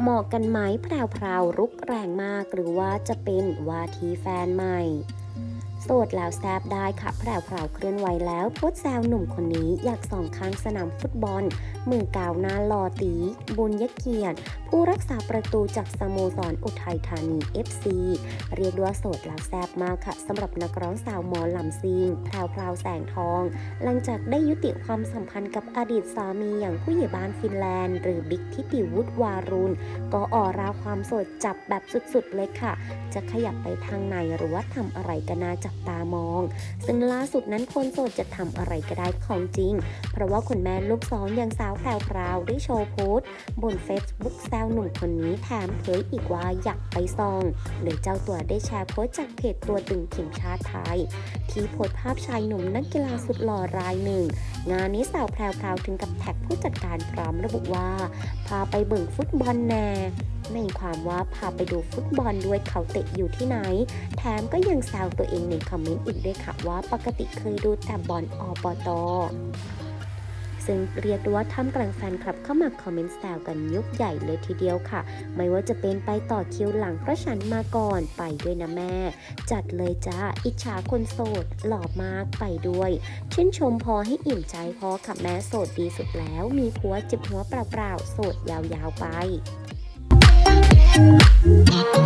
เหมาะกันไหมแพรวๆรุกแรงมากหรือว่าจะเป็นวาทีแฟนใหม่ โสดแล้วแซบได้ค่ะแพรวๆเคลื่อนไหวแล้วโพสแซวหนุ่มคนนี้อยากส่องข้างสนามฟุตบอล มือกาวหน้าลอตี บุญยเกียรติ ผู้รักษาประตูจากสโมสรอุทัยธานี FC เรียกด้ว่าโสดแล้วแซบมากค่ะสำหรับนักร้องสาวหมอลำซิงแพรวๆแสงทอง หลังจากได้ยุติความสัมพันธ์กับอดีตสามีอย่างผู้ใหญ่บ้านฟินแลนด์ หรือบิ๊กทิติวุฒิวารุณก็ออราความโสดจับแบบสุดๆเลยค่ะ จะขยับไปทางไหนหรือว่าทำอะไรก็น่าจับตามอง ซึ่งล่าสุดนั้นคนโสดจะทำอะไรก็ได้ของจริง เพราะว่าคุณแม่ลูกสองอย่างสาวแพรวพราวได้โชว์โพสต์บน Facebook แซวหนุ่มคนนี้แถมเผยอีกว่าอยากไปซองโดยเจ้าตัวได้แชร์โพสต์จากเพจตัวตึงทีมชาติไทย ที่โพสต์ภาพชายหนุ่มนักกีฬาสุดหล่อรายหนึ่ง งานนี้สาวแพรวพราวถึงกับแท็กผู้จัดการพร้อมระบุว่า พาไปเบิ่งฟุตบอลแน่ ในความว่าพาไปดูฟุตบอลด้วยเขาเตะอยู่ที่ไหน แถมก็ยังแซวตัวเองในคอมเมนต์อีกด้วยค่ะว่าปกติเคยดูแต่บอลอปตซึ่งเรียกว่าท่ามกลางแฟนคลับเข้ามาคอมเมนต์แซวกันยุกใหญ่เลยทีเดียวค่ะ ไม่ว่าจะเป็นไปต่อคิวหลังเพราะฉันมาก่อนไปด้วยนะแม่ จัดเลยจ้า อิจฉาคนโสด หล่อมากไปด้วย ชื่นชมพอให้อิ่มใจพอค่ะแม่โสดดีสุดแล้ว มีผัวจ็บหัวเปล่าๆโสดยาวๆไป Thank you.